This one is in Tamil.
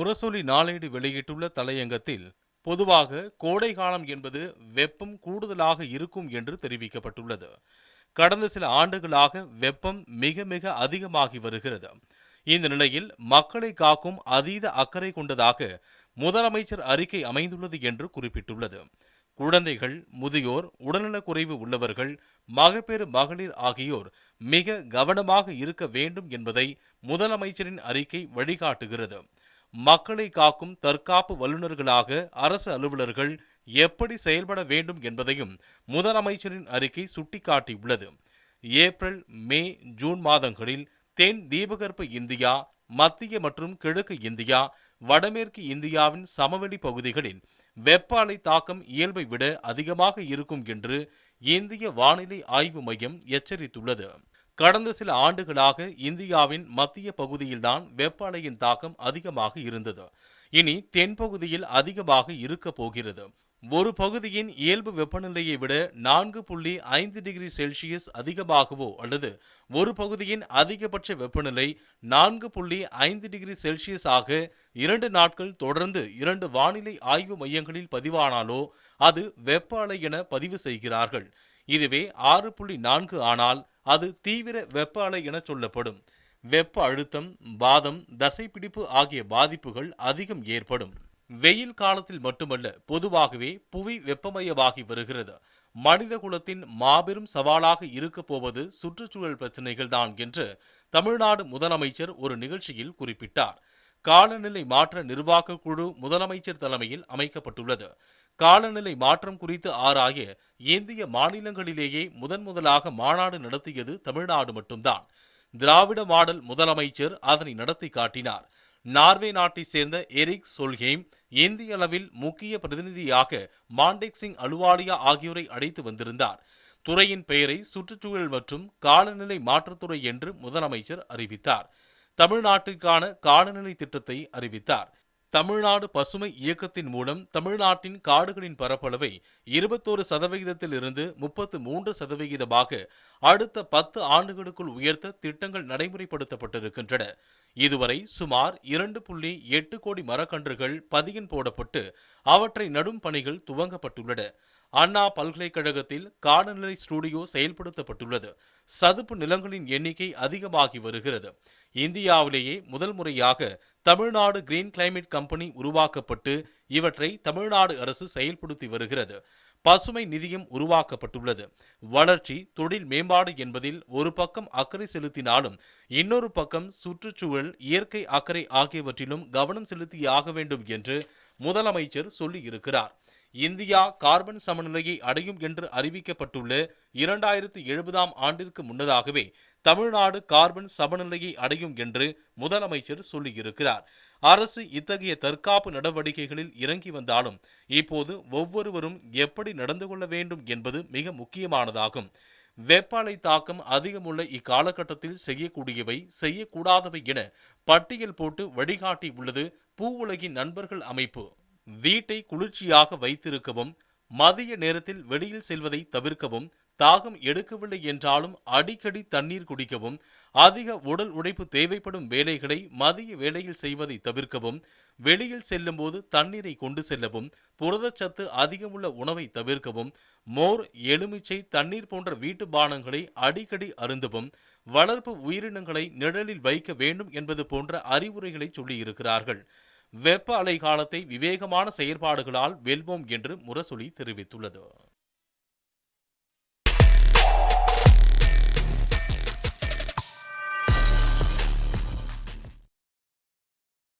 முரசொலி நாளேடு வெளியிட்டுள்ள தலையங்கத்தில் பொதுவாக கோடை காலம் என்பது வெப்பம் கூடுதலாக இருக்கும் என்று தெரிவிக்கப்பட்டுள்ளது. கடந்த சில ஆண்டுகளாக வெப்பம் மிக மிக அதிகமாகி வருகிறது. இந்த நிலையில் மக்களை காக்கும் அதீத அக்கறை கொண்டதாக முதலமைச்சர் அறிக்கை அமைந்துள்ளது என்று குறிப்பிட்டுள்ளது. குழந்தைகள் முதியோர் உடல்நலக்குறைவு உள்ளவர்கள் மகப்பேறு மகளிர் ஆகியோர் மிக கவனமாக இருக்க வேண்டும் என்பதை முதலமைச்சரின் அறிக்கை வழிகாட்டுகிறது. மக்களை காக்கும் தற்காப்பு வல்லுநர்களாக அரசு அலுவலர்கள் எப்படி செயல்பட வேண்டும் என்பதையும் முதலமைச்சரின் அறிக்கை சுட்டிக்காட்டியுள்ளது. ஏப்ரல் மே ஜூன் மாதங்களில் தென் தீபகற்ப இந்தியா மத்திய மற்றும் கிழக்கு இந்தியா வடமேற்கு இந்தியாவின் சமவெளி பகுதிகளில் வெப்ப அலை தாக்கம் இயல்பை விட அதிகமாக இருக்கும் என்று இந்திய வானிலை ஆய்வு மையம் எச்சரித்துள்ளது. கடந்த சில ஆண்டுகளாக இந்தியாவின் மத்திய பகுதியில்தான் வெப்ப அலையின் தாக்கம் அதிகமாக இருந்தது. இனி தென்பகுதியில் அதிகமாக இருக்க போகிறது. ஒரு பகுதியின் இயல்பு வெப்பநிலையை விட நான்கு புள்ளி ஐந்து டிகிரி செல்சியஸ் அதிகமாகவோ அல்லது ஒரு பகுதியின் அதிகபட்ச வெப்பநிலை நான்கு புள்ளி ஐந்து டிகிரி செல்சியஸ் ஆக இரண்டு நாட்கள் தொடர்ந்து இரண்டு வானிலை ஆய்வு மையங்களில் பதிவானாலோ அது வெப்ப அலை என பதிவு செய்கிறார்கள். இதுவே ஆறு புள்ளி நான்கு ஆனால் அது தீவிர வெப்ப அலை என சொல்லப்படும். வெப்ப அழுத்தம் வாதம் தசைப்பிடிப்பு ஆகிய பாதிப்புகள் அதிகம் ஏற்படும். வெயில் காலத்தில் மட்டுமல்ல பொதுவாகவே புவி வெப்பமயமாகி வருகிறது. மனித குலத்தின் மாபெரும் சவாலாக இருக்கப் போவது சுற்றுச்சூழல் பிரச்சினைகள் தான் என்று தமிழ்நாடு முதலமைச்சர் ஒரு நிகழ்ச்சியில் குறிப்பிட்டார். காலநிலை மாற்ற நிர்வாக குழு முதலமைச்சர் தலைமையில் அமைக்கப்பட்டுள்ளது. காலநிலை மாற்றம் குறித்து ஆராய இந்திய மாநிலங்களிலேயே முதன் முதலாக மாநாடு நடத்தியது தமிழ்நாடு மட்டும்தான். திராவிட மாடல் முதலமைச்சர் அதனை நடத்தி காட்டினார். நார்வே நாட்டை சேர்ந்த எரிக் சொல்ஹேம் இந்திய அளவில் முக்கிய பிரதிநிதியாக மாண்டேக் சிங் அலுவாலியா ஆகியோரை அழைத்து வந்திருந்தார். துறையின் பெயரை சுற்றுச்சூழல் மற்றும் காலநிலை மாற்றத்துறை என்று முதலமைச்சர் அறிவித்தார். தமிழ்நாட்டிற்கான காலநிலை திட்டத்தை அறிவித்தார். தமிழ்நாடு பசுமை இயக்கத்தின் மூலம் தமிழ்நாட்டின் காடுகளின் பரப்பளவை இருபத்தோரு சதவிகிதத்தில் இருந்து முப்பத்து மூன்று சதவிகிதமாக அடுத்த பத்து ஆண்டுகளுக்குள் உயர்த்த திட்டங்கள் நடைமுறைப்படுத்தப்பட்டிருக்கின்றன. இதுவரை சுமார் இரண்டு புள்ளி எட்டு கோடி மரக்கன்றுகள் பதியன் போடப்பட்டு அவற்றை நடும் பணிகள் துவங்கப்பட்டுள்ளன. அண்ணா பல்கலைக்கழகத்தில் காலநிலை ஸ்டுடியோ செயல்படுத்தப்பட்டுள்ளது. சதுப்பு நிலங்களின் எண்ணிக்கை அதிகமாகி வருகிறது. இந்தியாவிலேயே முதல் முறையாக தமிழ்நாடு கிரீன் கிளைமேட் கம்பெனி உருவாக்கப்பட்டு இவற்றை தமிழ்நாடு அரசு செயல்படுத்தி வருகிறது. பசுமை நிதியம் உருவாக்கப்பட்டுள்ளது. வளர்ச்சி தொழில் மேம்பாடு என்பதில் ஒரு பக்கம் அக்கறை செலுத்தினாலும் இன்னொரு பக்கம் சுற்றுச்சூழல் இயற்கை அக்கறை ஆகியவற்றிலும் கவனம் செலுத்தியாக வேண்டும் என்று முதலமைச்சர் சொல்லியிருக்கிறார். இந்தியா கார்பன் சமநிலையை அடையும் என்று அறிவிக்கப்பட்டுள்ள இரண்டாயிரத்து எழுபதாம் ஆண்டிற்கு முன்னதாகவே தமிழ்நாடு கார்பன் சமநிலையை அடையும் என்று முதலமைச்சர் சொல்லியிருக்கிறார். அரசு இத்தகைய தற்காப்பு நடவடிக்கைகளில் இறங்கி வந்தாலும் இப்போது ஒவ்வொருவரும் எப்படி நடந்து கொள்ள வேண்டும் என்பது மிக முக்கியமானதாகும். வெப்பாலை தாக்கம் அதிகமுள்ள இக்காலகட்டத்தில் செய்யக்கூடியவை செய்யக்கூடாதவை என பட்டியல் போட்டு வழிகாட்டி உள்ளது பூ உலகின் நண்பர்கள் அமைப்பு. வீட்டை குளிர்ச்சியாக வைத்திருக்கவும் மதிய நேரத்தில் வெளியில் செல்வதை தவிர்க்கவும் தாகம் எடுக்கவில்லை என்றாலும் அடிக்கடி தண்ணீர் குடிக்கவும் அதிக உடல் உழைப்பு தேவைப்படும் வேலைகளை மதிய வேளையில் செய்வதை தவிர்க்கவும் வெளியில் செல்லும்போது தண்ணீரை கொண்டு செல்லவும் புரதச்சத்து அதிகமுள்ள உணவை தவிர்க்கவும் மோர் எலுமிச்சை தண்ணீர் போன்ற வீட்டு பானங்களை அடிக்கடி அருந்தவும் வளர்ப்பு உயிரினங்களை நிழலில் வைக்க வேண்டும் என்பது போன்ற அறிவுரைகளை சொல்லியிருக்கிறார்கள். வெப்ப அலை காலத்தை விவேகமான செயற்பாடுகளால் வெல்வோம் என்று முரசொலி தெரிவித்துள்ளது.